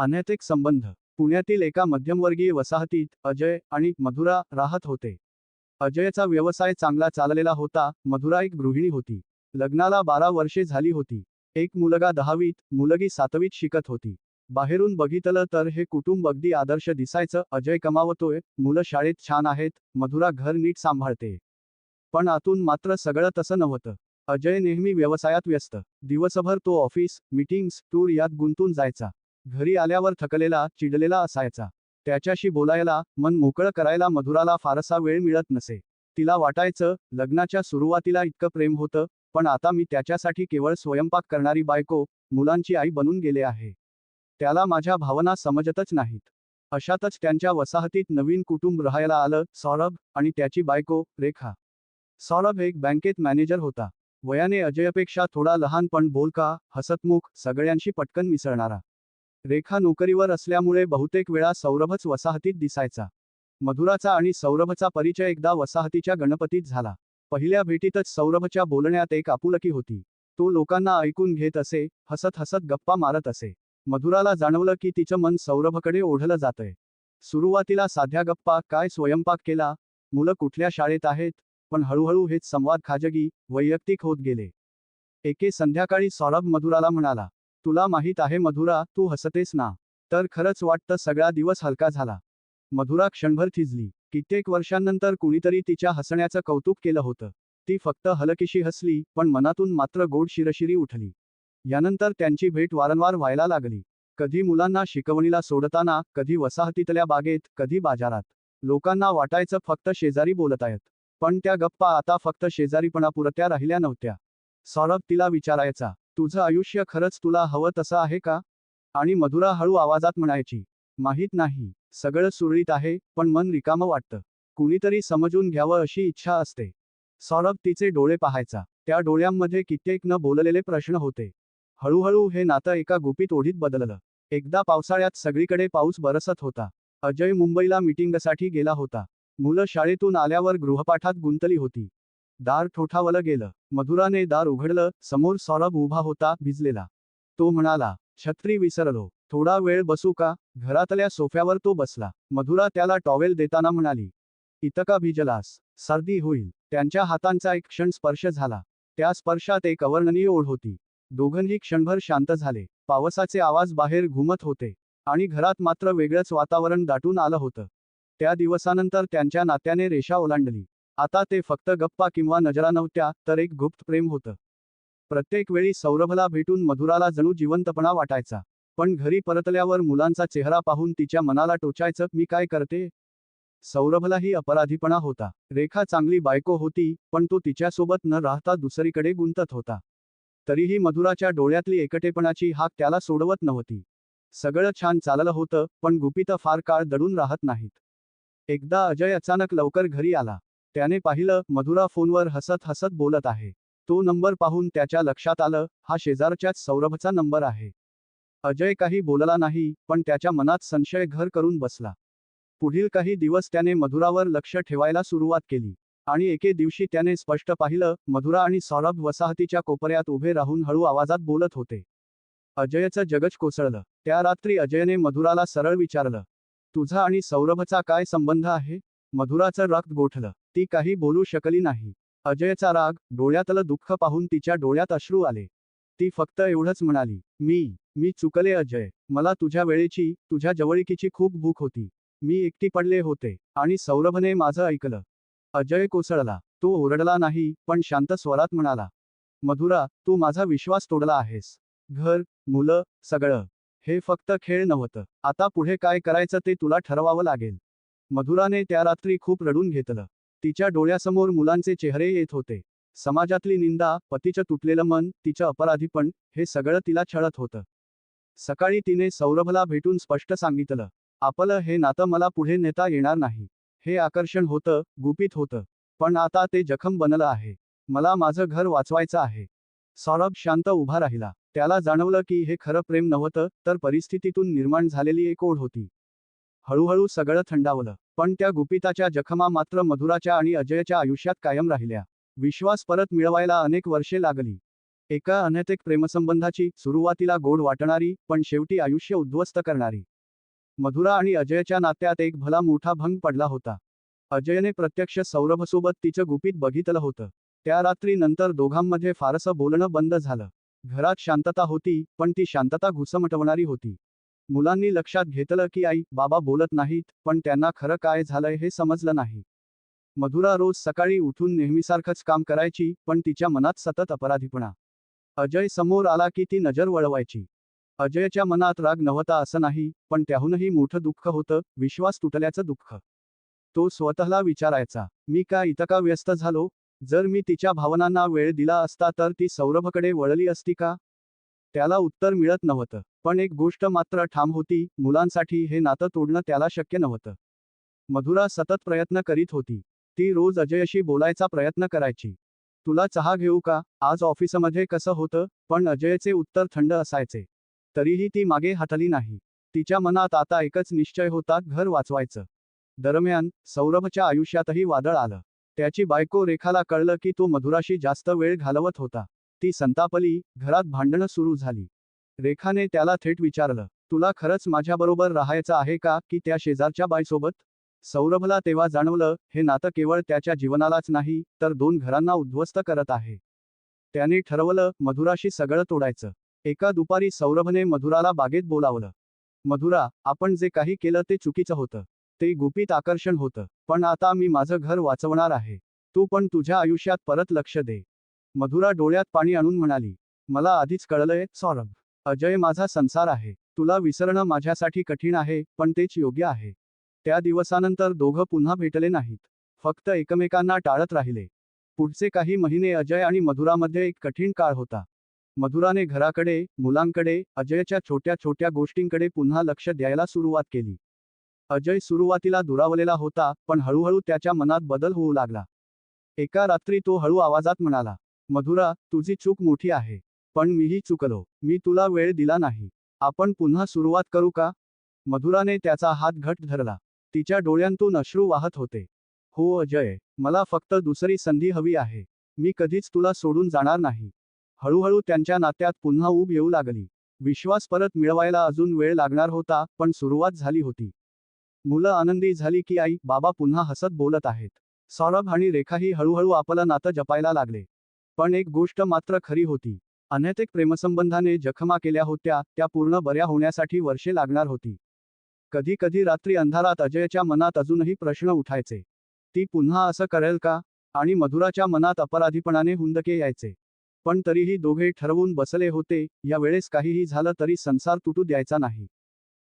अनैतिक संबंध. पुण्यातील एका मध्यमवर्गीय वसाहतीत अजय आणि मधुरा राहत होते. अजयचा व्यवसाय चांगला चाललेला होता मधुरा एक गृहिणी होती. लग्नाला बारा वर्षे झाली होती. एक मुलगा दहावीत मुलगी सातवीत शिकत होती. बाहेरून बघितलं तर हे कुटुंब अगदी आदर्श दिसायचं अजय कमावतोय मुलं शाळेत छान आहेत मधुरा घर नीट सांभाळते. पण आतून मात्र सगळं तसं नव्हतं. अजय नेहमी व्यवसायात व्यस्त. दिवसभर तो ऑफिस मीटिंग्स टूर यात गुंतून जायचा. घरी आल्यावर थकलेला चिडलेला असायचा. त्याच्याशी बोलायला मन मोकळं करायला मधुराला फारसा वेळ मिळत नसे. तिला वाटायचं लग्नाच्या सुरुवातीला इतकं प्रेम होतं पण आता मी त्याच्यासाठी केवळ स्वयंपाक करणारी बायको मुलांची आई बनून गेले आहे. त्याला माझ्या भावना समजतच नाहीत. अशातच त्यांच्या वसाहतीत नवीन कुटुंब राहायला आलं सौरभ आणि त्याची बायको रेखा. सौरभ एक बँकेत मॅनेजर होता. वयाने अजयपेक्षा थोडा लहान पण बोलका हसतमुख सगळ्यांशी पटकन मिसळणारा. रेखा नोकरीवर असल्यामुळे बहुतेक वेळा सौरभच वसाहतीत दिसायचा. मधुराचा आणि सौरभचा परिचय एकदा वसाहतीच्या गणपतीत झाला. पहिल्या भेटीतच सौरभच्या बोलण्यात एक आपुलकी होती. तो लोकांना ऐकून घेत असे हसत हसत गप्पा मारत असे. मधुराला जाणवलं की तिचं मन सौरभकडे ओढलं जातंय. सुरुवातीला साध्या गप्पा काय स्वयंपाक केला? मुलं कुठल्या शाळेत आहेत पण हळूहळू हेच संवाद खाजगी वैयक्तिक होत गेले. एके संध्याकाळी सौरभ मधुराला म्हणाला तुला माहीत आहे मधुरा तू हसतेस ना? तर खरंच वाटतं सगळा दिवस हलका झाला. मधुरा क्षणभर थिजली. कित्येक वर्षांनंतर कुणीतरी तिच्या हसण्याचं कौतुक केलं होतं. ती फक्त हलकीशी हसली पण मनातून मात्र गोड शिरशिरी उठली. यानंतर त्यांची भेट वारंवार व्हायला लागली. कधी मुलांना शिकवणीला सोडताना कधी वसाहतीतल्या बागेत कधी बाजारात. लोकांना वाटायचं फक्त शेजारी बोलत आहेत. पण त्या गप्पा आता फक्त शेजारीपणापुरत्या राहिल्या नव्हत्या. सौरभ तिला विचारायचा तुझं आयुष्य खरंच तुला हवं तसं आहे का? आणि मधुरा हळू आवाजात म्हणायची माहीत नाही सगळं सुरळीत आहे पण मन रिकामं वाटतं. कुणीतरी समजून घ्यावं अशी इच्छा असते. सौरभ तिचे डोळे पाहायचा. त्या डोळ्यांमध्ये कित्येक न बोललेले प्रश्न होते. हळूहळू हे नातं एका गुपित ओढीत बदललं. एकदा पावसाळ्यात सगळीकडे पाऊस बरसत होता. अजय मुंबईला मीटिंगसाठी गेला होता. मुलं शाळेतून आल्यावर गृहपाठात गुंतली होती. दार ठोठावलं गेलं. मधुराने दार उघडलं समोर सौरभ उभा होता भिजलेला. तो म्हणाला छत्री विसरलो. थोडा वेळ बसू का? घरातल्या सोफ्यावर तो बसला. मधुरा त्याला टॉवेल देताना म्हणाली इतका भिजलास? सर्दी होईल. त्यांच्या हातांचा एक क्षण स्पर्श झाला. त्या स्पर्शात एक अवर्णनीय ओढ होती. दोघंही क्षणभर शांत झाले. पावसाचे आवाज बाहेर घुमत होते आणि घरात मात्र वेगळंच वातावरण दाटून आलं होतं. त्या दिवसानंतर त्यांच्या नात्याने रेषा ओलांडली. आता ते फक्त गप्पा किंवा नजरा नव्हत्या तर एक गुप्त प्रेम होतं. प्रत्येक वेळी सौरभला भेटून मधुराला जणू जिवंतपणा वाटायचा. पण घरी परतल्यावर मुलांचा चेहरा पाहून तिच्या मनाला टोचायचं मी काय करते? सौरभलाही अपराधीपणा होता. रेखा चांगली बायको होती पण तो तिच्यासोबत न राहता दुसरीकडे गुंतत होता. तरीही मधुराच्या डोळ्यातली एकटेपणाची हाक त्याला सोडवत नव्हती. सगळं छान चाललं होतं पण गुपितं फार काळ दडून राहत नाहीत. एकदा अजय अचानक लवकर घरी आला. त्याने पाहिलं मधुरा फोनवर हसत हसत बोलत आहे. तो नंबर पाहून त्याच्या लक्षात आलं हा शेजारच्याच सौरभचा नंबर आहे. अजय काही बोलला नाही पण त्याच्या मनात संशय घर करून बसला. पुढील काही दिवस त्याने मधुरावर लक्ष ठेवायला सुरुवात केली. आणि एके दिवशी त्याने स्पष्ट पाहिलं मधुरा आणि सौरभ वसाहतीच्या कोपऱ्यात उभे राहून हळू आवाजात बोलत होते. अजयचं जगच कोसळलं. त्या रात्री अजयने मधुराला सरळ विचारलं तुझा आणि सौरभचा काय संबंध आहे? मधुराचं रक्त गोठलं. ती काही बोलू शकली नाही. अजयचा राग डोळ्यातलं दुःख पाहून तिच्या डोळ्यात अश्रू आले. ती फक्त एवढंच म्हणाली मी मी चुकले अजय. मला तुझ्या वेळेची तुझ्या जवळीकीची खूप भूक होती. मी एकटी पडले होते आणि सौरभने माझं ऐकलं. अजय कोसळला. तो ओरडला नाही पण शांत स्वरात म्हणाला मधुरा तू माझा विश्वास तोडला आहेस. घर मुलं सगळं. हे फक्त खेळ नव्हतं. आता पुढे काय करायचं ते तुला ठरवावं लागेल. मधुराने त्या रात्री खूप रडून घेतलं. तिच्या डोळ्यासमोर मुलांचे चेहरे येत होते. समाजातली निंदा पतीचं तुटलेलं मन तिचं अपराधीपण हे सगळं तिला छळत होतं. सकाळी तिने सौरभला भेटून स्पष्ट सांगितलं आपलं हे नातं मला पुढे नेता येणार नाही. हे आकर्षण होतं गुपित होतं. पण आता ते जखम बनलं आहे. मला माझं घर वाचवायचं आहे. सौरभ शांत उभा राहिला. त्याला जाणवलं की हे खरं प्रेम नव्हतं तर परिस्थितीतून निर्माण झालेली एक ओढ होती. हळूहळू सगळं थंडावलं. पण त्या गुपिताच्या जखमा मात्र मधुराच्या आणि अजयच्या आयुष्यात कायम राहिल्या. विश्वास परत मिळवायला अनेक वर्षे लागली. एका अनैतिक प्रेमसंबंधाची सुरुवातीला गोड वाटणारी पण शेवटी आयुष्य उद्ध्वस्त करणारी. मधुरा आणि अजयच्या नात्यात एक भला मोठा भंग पडला होता. अजयने प्रत्यक्ष सौरभसोबत तिचं गुपित बघितलं होतं. त्या रात्री नंतर दोघांमध्ये फारसं बोलणं बंद झालं. घरात शांतता होती पण ती शांतता घुसमटवणारी होती. मुलांनी लक्षात घेतलं की आई बाबा बोलत नाहीत पण त्यांना खरं काय झालंय हे समजलं नाही. मधुरा रोज सकाळी उठून नेहमीसारखंच काम करायची पण तिच्या मनात सतत अपराधीपणा. अजय समोर आला की ती नजर वळवायची. अजयच्या मनात राग नव्हता असं नाही पण त्याहूनही मोठं दुःख होतं विश्वास तुटल्याचं दुःख. तो स्वतःला विचारायचा मी का इतका व्यस्त झालो? जर मी तिच्या भावनांना वेळ दिला असता तर ती सौरभकडे वळली असती का? त्याला उत्तर मिळत नव्हतं. पण एक गोष्ट मात्र ठाम होती मुलांसाठी हे नातं तोडणं त्याला शक्य नव्हतं. मधुरा सतत प्रयत्न करीत होती. ती रोज अजयशी बोलायचा प्रयत्न करायची. तुला चहा घेऊ का? आज ऑफिसमध्ये कसं होतं पण अजयचे उत्तर थंड असायचे. तरीही ती मागे हटली नाही. तिच्या मनात आता एकच निश्चय होता घर वाचवायचं. दरम्यान सौरभच्या आयुष्यातही वादळ आलं. त्याची बायको रेखाला कळलं की तो मधुराशी जास्त वेळ घालवत होता. ती संतापली घरात भांडणं सुरू झाली. रेखाने त्याला थेट विचारलं तुला खरंच माझ्याबरोबर राहायचं आहे का की त्या शेजारच्या बाईसोबत? सौरभला तेव्हा जाणवलं हे नातं केवळ त्याच्या जीवनालाच नाही तर दोन घरांना उद्ध्वस्त करत आहे. त्याने ठरवलं मधुराशी सगळं तोडायचं. एका दुपारी सौरभने मधुराला बागेत बोलावलं मधुरा आपण जे काही केलं ते चुकीचं होतं ते गुपित आकर्षण होतं पण आता मी माझं घर वाचवणार आहे तू पण तुझ्या आयुष्यात परत लक्ष दे. मधुरा डोळ्यात पाणी आणून म्हणाली मला आधीच कळलंय सौरभ. अजय माझा संसार आहे. तुला विसरणं माझ्यासाठी कठीण आहे पण तेच योग्य आहे. त्या दिवसानंतर दोघं पुन्हा भेटले नाहीत. फक्त एकमेकांना टाळत राहिले. पुढचे काही महिने अजय आणि मधुरामध्ये एक कठीण काळ होता. मधुराने घराकडे मुलांकडे अजयच्या छोट्या छोट्या गोष्टींकडे पुन्हा लक्ष द्यायला सुरुवात केली. अजय सुरुवातीला दुरावलेला होता पण हळूहळू त्याच्या मनात बदल होऊ लागला. एका रात्री तो हळू आवाजात म्हणाला मधुरा तुझी चूक मोठी आहे. पण मीही चुकलो. मी तुला वेळ दिला नाही. आपण पुन्हा सुरुवात करू का? मधुराने त्याचा हात घट धरला. तिच्या डोळ्यांतून अश्रू वाहत होते. हो अजय. मला फक्त दुसरी संधी हवी आहे. मी कधीच तुला सोडून जाणार नाही. हळूहळू त्यांच्या नात्यात पुन्हा ऊब येऊ लागली. विश्वास परत मिळवायला अजून वेळ लागणार होता पण सुरुवात झाली होती. मुलं आनंदी झाली की आई बाबा पुन्हा हसत बोलत आहेत. सौरभ आणि रेखाही हळूहळू आपलं नातं जपायला लागले. पण एक गोष्ट मात्र खरी होती. अनैतिक प्रेमसंबंधाने जखमा केल्या होत्या त्या पूर्ण बऱ्या होण्यासाठी वर्षे लागणार होती. कधी कधी रात्री अंधारात अजयच्या मनात अजूनही प्रश्न उठायचे. ती पुन्हा असं करेल का? आणि मधुराच्या मनात अपराधीपणाने हुंदके यायचे. पण तरीही दोघे ठरवून बसले होते या वेळेस काहीही झालं तरी संसार तुटू द्यायचा नाही.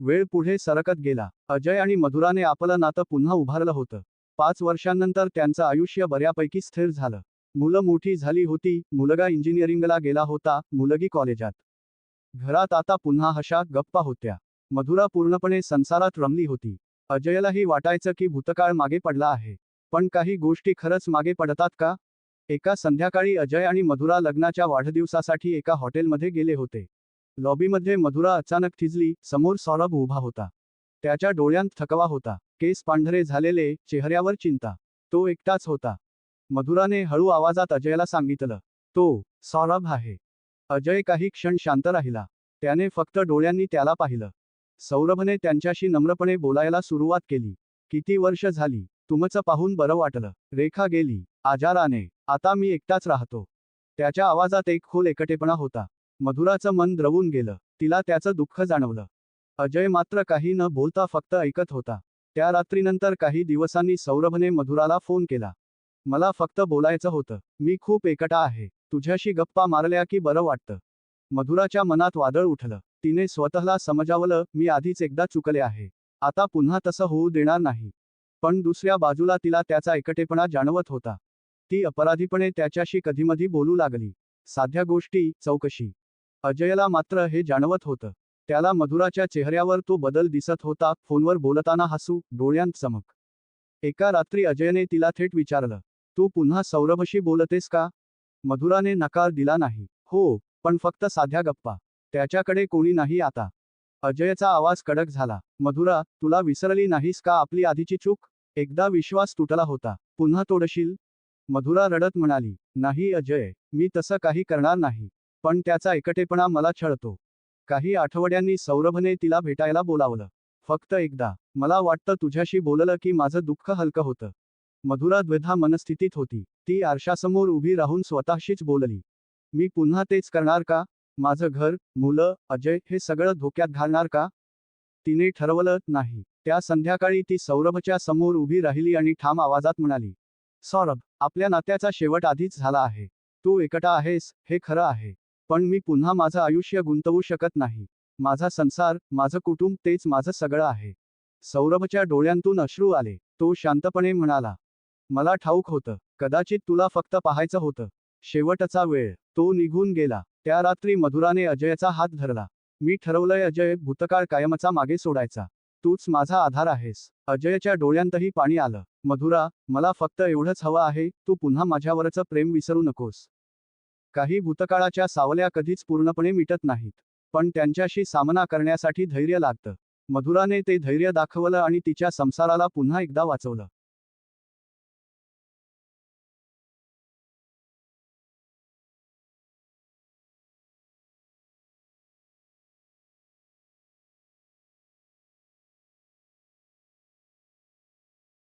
वेळ पुढे सरकत गेला. अजय आणि मधुराने आपलं नातं पुन्हा उभारलं होतं. पाच वर्षांनंतर त्यांचं आयुष्य बऱ्यापैकी स्थिर झालं. मुलं मोठी झाली होती मुलगा इंजिनिअरिंगला गेला होता मुलगी कॉलेजात. घरात आता पुन्हा हशा गप्पा होत्या. मधुरा पूर्णपणे संसारात रमली होती. अजयलाही वाटायचं की भूतकाळ मागे पडला आहे. पण काही गोष्टी खरंच मागे पडतात का? एका संध्याकाळी अजय आणि मधुरा लग्नाच्या वाढदिवसासाठी एका हॉटेलमध्ये गेले होते. लॉबीमध्ये मधुरा अचानक थिजली समोर सौरभ उभा होता. त्याच्या डोळ्यांत थकवा होता. केस पांढरे झालेले चेहऱ्यावर चिंता. तो एकटाच होता. मधुराने हळू आवाजात अजयला सांगितलं तो सौरभ आहे. अजय काही क्षण शांत राहिला. त्याने फक्त डोळ्यांनी त्याला पाहिलं. सौरभने त्यांच्याशी नम्रपणे बोलायला सुरुवात केली. किती वर्ष झाली? तुमचं पाहून बरं वाटलं. रेखा गेली. आजाराने. आता मी एकटाच राहतो. त्याच्या आवाजात एक खोल एकटेपणा होता. मधुराचं मन द्रवून गेलं. तिला त्याचं दुःख जाणवलं. अजय मात्र काही न बोलता फक्त ऐकत होता. त्या रात्रीनंतर काही दिवसांनी सौरभने मधुराला फोन केला. मला फक्त बोलायचं होतं. मी खूप एकटा आहे. तुझ्याशी गप्पा मारल्या की बरं वाटतं. मधुराच्या मनात वादळ उठलं. तिने स्वतःला समजावलं मी आधीच एकदा चुकले आहे. आता पुन्हा तसं होऊ देणार नाही. पण दुसऱ्या बाजूला तिला त्याचा एकटेपणा जाणवत होता. ती अपराधीपणे त्याच्याशी कधीमधी बोलू लागली. साध्या गोष्टी चौकशी. अजयला मात्र हे जाणवत होतं. त्याला मधुराच्या चेहऱ्यावर तो बदल दिसत होता. फोनवर बोलताना हसू डोळ्यांत चमक. एका रात्री अजयने तिला थेट विचारलं तू पुन्हा सौरभशी बोलतेस का? मधुराने नकार दिला नाही. हो पण फक्त साध्या गप्पा. त्याच्याकडे कोणी नाही आता. अजयचा आवाज कडक झाला. मधुरा तुला विसरली नाहीस का आपली आधीची चूक? एकदा विश्वास तुटला होता. पुन्हा तोडशील? मधुरा रडत म्हणाली. नाही अजय मी तसं काही करणार नाही. पण त्याचा एकटेपणा मला छळतो. काही आठवड्यांनी सौरभने तिला भेटायला बोलावलं. फक्त एकदा. मला वाटतं तुझ्याशी बोललं की माझं दुःख हलकं होतं. मधुरा द्विधा मनस्थितीत होती. ती आरशासमोर उभी राहून स्वतःशीच बोलली. मी पुन्हा तेच करणार का? माझं घर मुलं अजय हे सगळं धोक्यात घालणार का? तिने ठरवलं नाही. त्या संध्याकाळी ती सौरभच्या समोर उभी राहिली आणि ठाम आवाजात म्हणाली सौरभ आपल्या नात्याचा शेवट आधीच झाला आहे. तू एकटा आहेस हे खरं आहे. पण मी पुन्हा माझं आयुष्य गुंतवू शकत नाही. माझा संसार माझं कुटुंब तेच माझं सगळं आहे. सौरभच्या डोळ्यांतून अश्रू आले. तो शांतपणे म्हणाला मला ठाऊक होतं. कदाचित तुला फक्त पाहायचं होतं. शेवटचा वेळ. तो निघून गेला. त्या रात्री मधुराने अजयचा हात धरला. मी ठरवलंय अजय भूतकाळ कायमचा मागे सोडायचा. तूच माझा आधार आहेस. अजयच्या डोळ्यांतही पाणी आलं. मधुरा मला फक्त एवढंच हवं आहे तू पुन्हा माझ्यावरचं प्रेम विसरू नकोस. काही भूतकाळाच्या सावल्या कधीच पूर्णपणे मिटत नाहीत. पण त्यांच्याशी सामना करण्यासाठी धैर्य लागतं. मधुराने ते धैर्य दाखवलं आणि तिच्या संसाराला पुन्हा एकदा वाचवलं.